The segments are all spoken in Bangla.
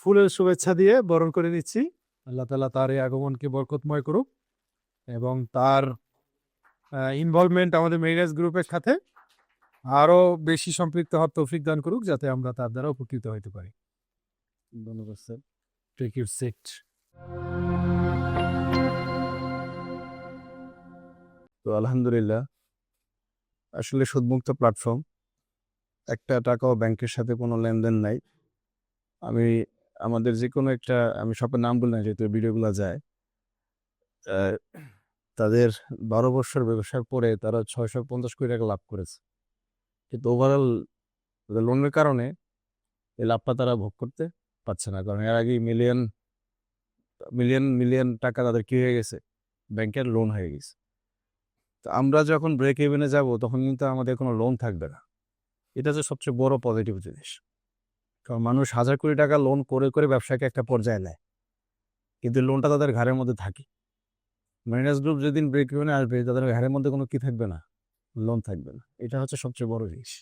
ফুলের শুভেচ্ছা দিয়ে বরণ করে নিচ্ছি। আল্লাহ তালা তার এই আগমনকে বরকতময় করুক এবং তার ইনভলভমেন্ট আমাদের মেরিনাস গ্রুপের সাথে আরও বেশি সম্পৃক্ত হওয়ার তৌফিক দান করুক যাতে আমরা তার দ্বারা উপকৃত হতে পারি। ধন্যবাদ স্যার। টেক ইউর সিট তো আলহামদুলিল্লাহ আসলে সুদমুক্ত প্ল্যাটফর্ম একটা টাকাও ব্যাংকের সাথে কোনো লেনদেন নাই। আমি, আমাদের যে কোনো একটা, আমি সবার নাম বলি না যেহেতু ভিডিওগুলো যায় তাদের বারো বছর ব্যবসার পরে তারা ছয়শো পঞ্চাশ কোটি টাকা লাভ করেছে। কিন্তু ওভারঅল লোনের কারণে এই লাভটা তারা ভোগ করতে পারছে না। কারণ এর আগেই মিলিয়ন মিলিয়ন মিলিয়ন টাকা তাদের কি হয়ে গেছে? ব্যাংকের লোন হয়ে গেছে। তো আমরা যখন ব্রেক ইভেনে যাব তখন কিন্তু আমাদের কোনো লোন থাকবে না। এটা হচ্ছে সবচেয়ে বড় পজিটিভ জিনিস। কারণ মানুষ হাজার কোটি টাকা লোন করে করে ব্যবসাকে একটা পর্যায়ে নেয়। কিন্তু লোনটা তাদের ঘাড়ের মধ্যে থাকে। মাইনাস গ্রুপ যেদিন ব্রেক ইভেনে আসবে, তাদের ঘাড়ের মধ্যে কোনো কি থাকবে না? লোন থাকবে না। এটা হচ্ছে সবচেয়ে বড় জিনিস।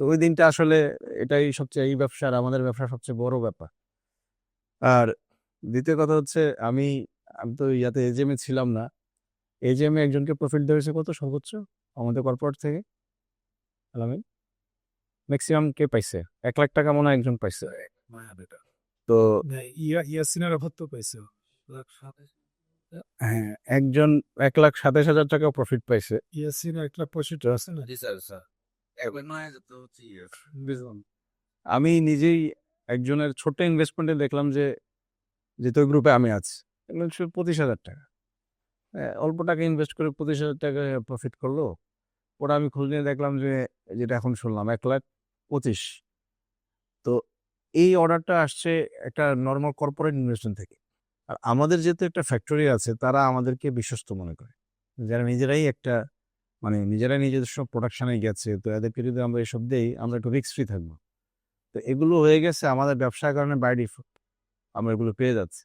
তো ওই দিনটা আসলে এটাই সবচেয়ে, এই ব্যবসার আমাদের ব্যবসা সবচেয়ে বড় ব্যাপার। আর দ্বিতীয় কথা হচ্ছে, আমি আমি তো ইয়াতে এজেমে ছিলাম না। এজেমে একজনকে প্রফিট ধরেছে কত? সর্বোচ্চ? আমাদের কর্পোরেট থেকে। আলামিন? ম্যাক্সিমাম কে পাইছে? এক লাখ টাকা মনে হয় একজন পাইছে। তো ইয়াসিনের অভাব তো পাইছে। হ্যাঁ একজন এক লাখ সাতাশ হাজার টাকা প্রফিট পাইছে। ইয়াসিন এক লাখ পঁয়ষট্টি আছে না? আমি নিজেই একজনের ছোট্ট ইনভেস্টমেন্টে দেখলাম যে যেহেতু গ্রুপে আমি আছি। পঁচিশ হাজার টাকা। হ্যাঁ, অল্প টাকা ইনভেস্ট করে পঁচিশ হাজার টাকা প্রফিট করল। ওরা আমি খোঁজ নিয়ে দেখলাম যে যেটা এখন শুনলাম এক লাখ পঁচিশ। তো এই অর্ডারটা আসছে একটা নর্মাল কর্পোরেট ইনভেস্টমেন্ট থেকে। আর আমাদের যেহেতু একটা ফ্যাক্টরি আছে, তারা আমাদেরকে বিশ্বস্ত মনে করে। যারা নিজেরাই একটা মানে নিজেরাই নিজেদের সব প্রোডাকশনে গেছে, তো এদেরকে যদি আমরা এসব দেই, আমরা একটু রিক্স ফ্রি থাকব। তো এগুলো হয়ে গেছে আমাদের ব্যবসার কারণে বাই ডিফল্ট আমরা এগুলো পেয়ে যাচ্ছি।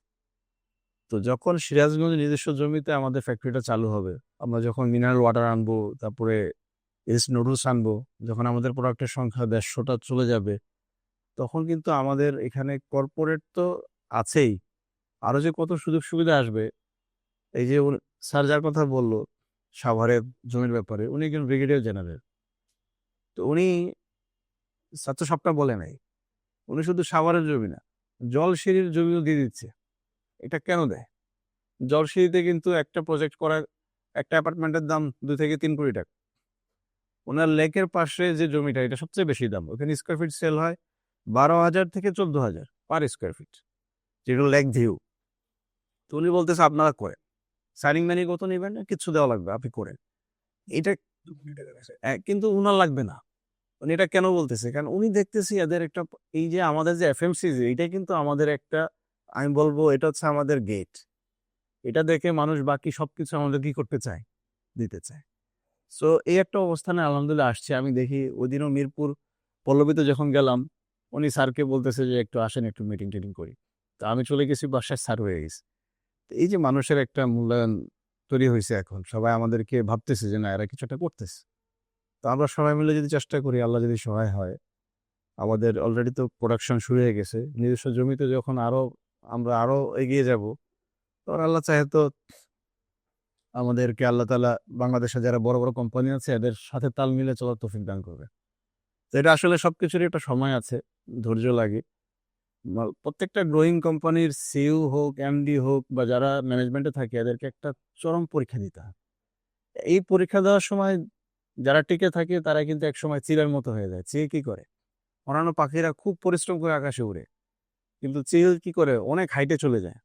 তো যখন সিরাজগঞ্জ নিজস্ব জমিতে আমাদের ফ্যাক্টরিটা চালু হবে, আমরা যখন মিনারেল ওয়াটার আনব, তারপরে এস নুডলস আনব, যখন আমাদের প্রোডাক্টের সংখ্যা দেড়শোটা চলে যাবে, তখন কিন্তু আমাদের এখানে কর্পোরেট তো আছেই। আরও যে কত সুযোগ সুবিধা আসবে, এই যে স্যার যার কথা বলল, সাভারের জমির ব্যাপারে, উনি একজন ব্রিগেডিয়ার জেনারেল তো উনি তো সবটা বলে নাই। উনি শুধু সাভারের জমি না জলসিঁড়ির জমিও দিয়ে দিচ্ছে। এটা কেন দেয়? জলসিঁড়িতে কিন্তু একটা প্রজেক্ট করার, একটা অ্যাপার্টমেন্টের দাম দুই থেকে তিন কোটি টাকা। ওনার লেকের পাশে যে জমিটা, এটা সবচেয়ে বেশি দাম। ওখানে স্কোয়ার ফিট সেল হয় বারো হাজার থেকে চোদ্দ হাজার পার স্কোয়ার ফিট যেগুলো লেক ভিউ তো উনি বলতেছে, আপনারা করেন। সাইনিং ম্যানি কত নেবেন না কিচ্ছু দেওয়া লাগবে, আপনি করেন। এটা কিন্তু উনার লাগবে না। উনি এটা কেন বলতেছে? কারণ উনি দেখতেছি এদের একটা, এই যে আমাদের যে এফএমসিজি এটা কিন্তু আমাদের একটা, আমি বলব এটা হচ্ছে আমাদের গেট এটা দেখে মানুষ বাকি সবকিছু আমাদের কি করতে চায়? দিতে চায়। সো এই একটা অবস্থানে আলহামদুলিল্লাহ আসছে। আমি দেখি ওই দিনও মিরপুর পল্লবীতে যখন গেলাম, উনি স্যারকে বলতেছে যে, একটু আসেন, একটু মিটিং টিটিং করি। তো আমি চলে গেছি, বাসায় স্যার হয়ে গেছি। এই যে মানুষের একটা মূল্যায়ন তৈরি হয়েছে এখন, সবাই আমাদেরকে ভাবতেছে যে, না, এরা কিছু একটা করতেছে। তো আমরা সবাই মিলে যদি চেষ্টা করি, আল্লাহ যদি সহায় হয়, আমাদের অলরেডি তো প্রোডাকশন শুরু হয়ে গেছে। নিজস্ব জমিতে যখন আরও, আমরা আরও এগিয়ে যাব তখন আল্লাহ চাহে তো আমাদেরকে আল্লাহ তালা বাংলাদেশে যারা বড় বড় কোম্পানি আছে, এদের সাথে তাল মিলে চলার তৌফিক দান করবে। তো এটা আসলে সব কিছুরই একটা সময় আছে, ধৈর্য লাগে। প্রত্যেকটা গ্রোয়িং কোম্পানির সিইও হোক এমডি হোক, বা যারা ম্যানেজমেন্টে থাকে, এদেরকে একটা চরম পরীক্ষা দিতে হয়। এই পরীক্ষা দেওয়ার সময় যারা টিকে থাকে তারা কিন্তু এক সময় চিলের মতো হয়ে যায়। চিল কি করে? অন্যান্য পাখিরা খুব পরিশ্রম করে আকাশে উড়ে। কিন্তু চিল কি করে? অনেক হাইটে চলে যায়।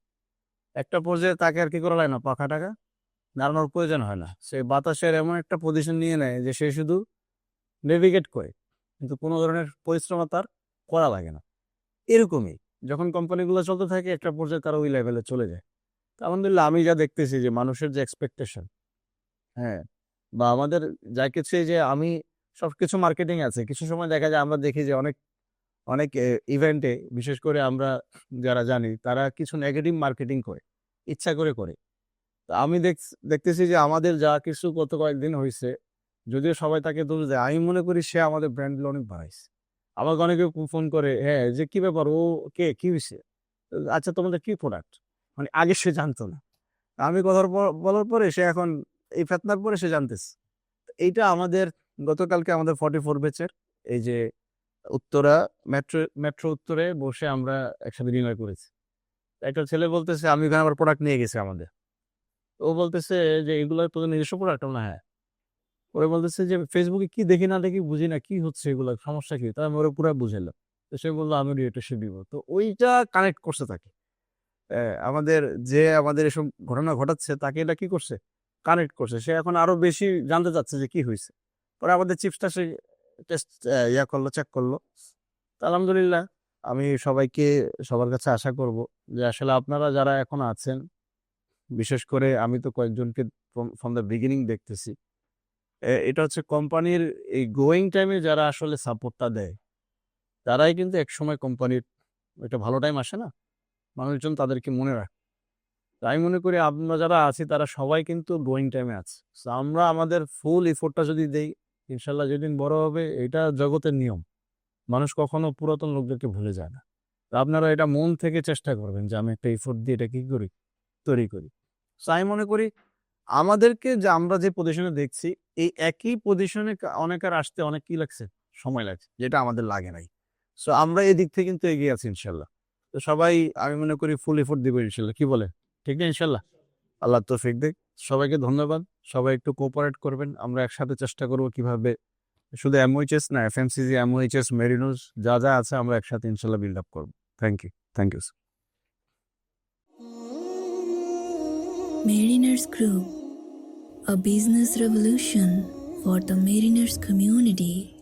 একটা পর্যায়ে তাকে আর কি করা লাগে না? পাখা টাকা? নাড়ানোর প্রয়োজন হয় না। সে বাতাসের এমন একটা পজিশন নিয়ে নেয় যে সে শুধু নেভিগেট করে, কিন্তু কোনো ধরনের পরিশ্রম তার করা লাগে না। এরকমই যখন কোম্পানিগুলো চলতে থাকে, একটা পর্যায়ে তারা ওই লেভেলে চলে যায়। তো আলহামদুলিল্লাহ, আমি যা দেখতেছি যে মানুষের যে এক্সপেকটেশন হ্যাঁ বা আমাদের যা কিছু যে আমি সব কিছু মার্কেটিং আছে। কিছু সময় দেখা যায় আমরা দেখি যে অনেক অনেক ইভেন্টে বিশেষ করে আমরা যারা জানি, তারা কিছু নেগেটিভ মার্কেটিং করে, ইচ্ছা করে করে। আমি দেখ- দেখতেছি যে আমাদের যা কিছু গত কয়েকদিন হয়েছে যদিও সবাই তাকে দোষ দেয়, আমি মনে করি সে আমাদের ব্র্যান্ড অনেক বাড়াইছে। আমাকে অনেকে ফোন করে হ্যাঁ যে কি ব্যাপার? ও কে? কি হয়েছে আচ্ছা তোমাদের কি প্রোডাক্ট মানে আগে সে জানতো না। আমি কথার বলার পরে সে এখন, এই ফেতনার পরে সে জানতেছে। এইটা আমাদের, গতকালকে আমাদের ফর্টি ফোর বেচের এই যে উত্তরা মেট্রো মেট্রো উত্তরে বসে আমরা একসাথে ডিনার করেছি। একটা ছেলে বলতেছে, আমি ওখানে আমার প্রোডাক্ট নিয়ে গেছি আমাদের। ও বলতেছে যে, এগুলো তোদের নিজস্ব প্রোডাক্ট না হ্যাঁ। ওরা বলতেছে যে ফেসবুকে কি দেখি না দেখি বুঝি না কি হচ্ছে এগুলো, সমস্যা কি? তাই আমি ওরা পুরো বুঝাইলাম। তো সে বলল, আমি রিয়েটেশন দিব। তো ওইটা কানেক্ট করছে তাকে। আমাদের যে আমাদের এসব ঘটনা ঘটাচ্ছে, তাকে এটা কি করছে? কানেক্ট করছে। সে এখন আরও বেশি জানতে চাচ্ছে যে, কি হয়েছে। পরে আমাদের চিপসটা সে টেস্ট ইয়া করল চেক করল। আলহামদুলিল্লাহ, আমি সবাইকে সবার কাছে আশা করব যে, আসলে আপনারা যারা এখন আছেন বিশেষ করে আমি তো কয়েকজনকে ফ্রম দ্য বিগিনিং দেখতেছি। এটা হচ্ছে কোম্পানির এই গোয়িং টাইমে যারা আসলে সাপোর্টটা দেয়, তারাই কিন্তু একসময় কোম্পানির একটা ভালো টাইম আসে না। মানুষজন তাদেরকে মনে রাখে, তাই মনে করি আমরা যারা আছি তারা সবাই কিন্তু গোয়িং টাইমে আছে। আমরা আমাদের ফুল এফোর্টটা যদি দেই, ইনশাল্লাহ যেদিন বড় হবে এটা জগতের নিয়ম। মানুষ কখনো পুরাতন লোকদেরকে ভুলে যায় না। আপনারা এটা মন থেকে চেষ্টা করবেন যে আমি একটা এফোর্ট দিয়ে এটা কি করি? তৈরি করি। So, আমি মনে করি আমাদেরকে যে আমরা যে পজিশনে দেখছি, এই একই পজিশনে অনেকের আসতে অনেক কি লাগছে? সময় লাগছে, যেটা আমাদের লাগে নাই। সো আমরা এই দিক থেকে কিন্তু এগিয়ে আছি, ইনশাল্লাহ। তো সবাই, আমি মনে করি ফুল এফোর্ট দিব, ইনশাল্লাহ। কি বলে? ঠিক না, ইনশাল্লাহ? আল্লাহ তৌফিক দেখ সবাইকে ধন্যবাদ। সবাই একটু কোঅপারেট করবেন। আমরা একসাথে চেষ্টা করব কীভাবে শুধু এমওইচএস না এফএমসিজি এমওইচএস মেরিনোস যা যা আছে আমরা একসাথে ইনশাল্লাহ বিল্ড আপ করব। Thank you thank you Mariners Group, a business revolution for the mariners community.